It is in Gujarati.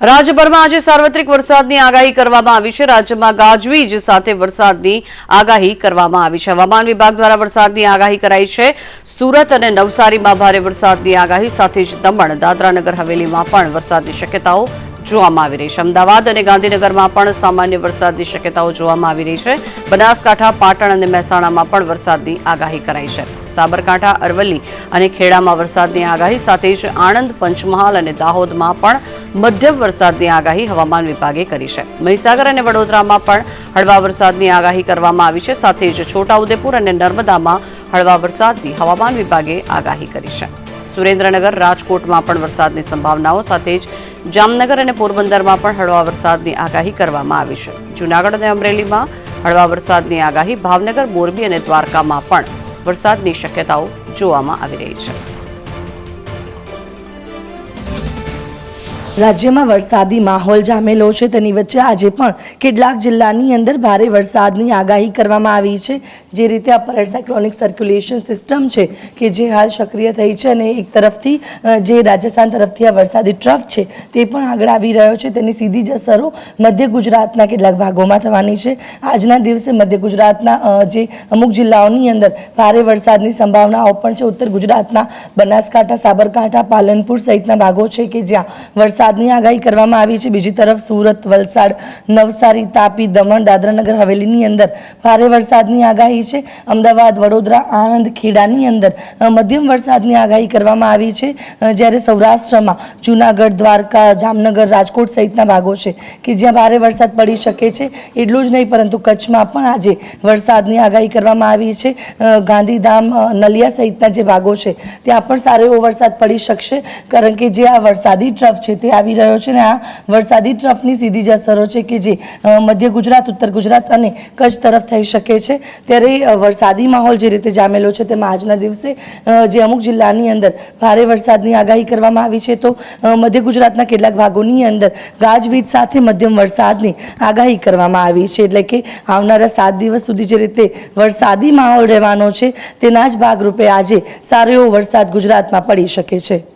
રાજ્યભરમાં આજે સાર્વત્રિક વરસાદની આગાહી કરવામાં આવી છે. રાજ્યમાં ગાજવીજ સાથે વરસાદની આગાહી કરવામાં આવી છે. હવામાન વિભાગ દ્વારા વરસાદની આગાહી કરાઈ છે. સુરત અને નવસારીમાં ભારે વરસાદની આગાહી, સાથે જ દમણ, દાદરાનગર, હવેલીમાં પણ વરસાદની શક્યતાઓ જોવામાં આવી રહી છે. અમદાવાદ અને ગાંધીનગરમાં પણ સામાન્ય વરસાદની શક્યતાઓ જોવામાં આવી રહી છે. બનાસકાંઠા, પાટણ અને મહેસાણામાં પણ વરસાદની આગાહી કરાઈ છે. સાબરકાંઠા, અરવલ્લી અને ખેડામાં વરસાદની આગાહી સાથે જ આણંદ, પંચમહાલ અને દાહોદમાં પણ મધ્યમ વરસાદની આગાહી હવામાન વિભાગે કરી છે. મહીસાગર અને વડોદરામાં પણ હળવા વરસાદની આગાહી કરવામાં આવી છે, સાથે જ છોટાઉદેપુર અને નર્મદામાં હળવા વરસાદની હવામાન વિભાગે આગાહી કરી છે. સુરેન્દ્રનગર, રાજકોટમાં પણ વરસાદની સંભાવનાઓ સાથે જ જામનગર અને પોરબંદરમાં પણ હળવા વરસાદની આગાહી કરવામાં આવી છે. જૂનાગઢ અને અમરેલીમાં હળવા વરસાદની આગાહી ભાવનગર, મોરબી અને દ્વારકામાં પણ વરસાદની શક્યતાઓ જોવામાં આવી રહી છે. રાજ્યમાં વરસાદી માહોલ જામેલો છે. તેની વચ્ચે આજે પણ કેટલાક જિલ્લાની અંદર ભારે વરસાદની આગાહી કરવામાં આવી છે. જે રીતે upper air cyclonic circulation system છે કે જે હાલ સક્રિય થઈ છે અને એક તરફથી જે રાજસ્થાન તરફથી આ વરસાદી ટ્રફ છે તે પણ આગળ આવી રહ્યો છે. તેની સીધી જ અસરો મધ્ય ગુજરાતના કેટલાક ભાગોમાં થવાની છે. આજના દિવસે મધ્ય ગુજરાતના જે અમુક જિલ્લાઓની અંદર ભારે વરસાદની સંભાવનાઓ પણ છે. ઉત્તર ગુજરાતના બનાસકાંઠા, સાબરકાંઠા, પાલનપુર સહિતના ભાગો છે કે જ્યાં વરસાદની આગાહી કરવામાં આવી છે. બીજી તરફ સુરત, વલસાડ, નવસારી, તાપી, દમણ, દાદરાનગર, હવેલીની અંદર ભારે વરસાદની આગાહી છે. અમદાવાદ, વડોદરા, આણંદ, ખેડાની અંદર મધ્યમ વરસાદની આગાહી કરવામાં આવી છે. જ્યારે સૌરાષ્ટ્રમાં જૂનાગઢ, દ્વારકા, જામનગર, રાજકોટ સહિતના ભાગો છે કે જ્યાં ભારે વરસાદ પડી શકે છે. એટલું જ નહીં, પરંતુ કચ્છમાં પણ આજે વરસાદની આગાહી કરવામાં આવી છે. ગાંધીધામ નલિયા સહિતના જે ભાગો છે, ત્યાં પણ સારો એવો વરસાદ પડી શકશે. કારણ કે જે આ વરસાદી ટ્રફ છે તે આવી રહ્યો છે ને આ વરસાદી ટ્રફની સીધી જ અસરો છે કે જે મધ્ય ગુજરાત, ઉત્તર ગુજરાત અને કચ્છ તરફ થઈ શકે છે. ત્યારે વરસાદી માહોલ જે રીતે જામેલો છે તેમાં આજના દિવસે જે અમુક જિલ્લાની અંદર ભારે વરસાદની આગાહી કરવામાં આવી છે, તો મધ્ય ગુજરાતના કેટલાક ભાગોની અંદર ગાજવીજ સાથે મધ્યમ વરસાદની આગાહી કરવામાં આવી છે. એટલે કે આવનારા સાત દિવસ સુધી જે રીતે વરસાદી માહોલ રહેવાનો છે, તેના જ ભાગરૂપે આજે સારો એવો વરસાદ ગુજરાતમાં પડી શકે છે.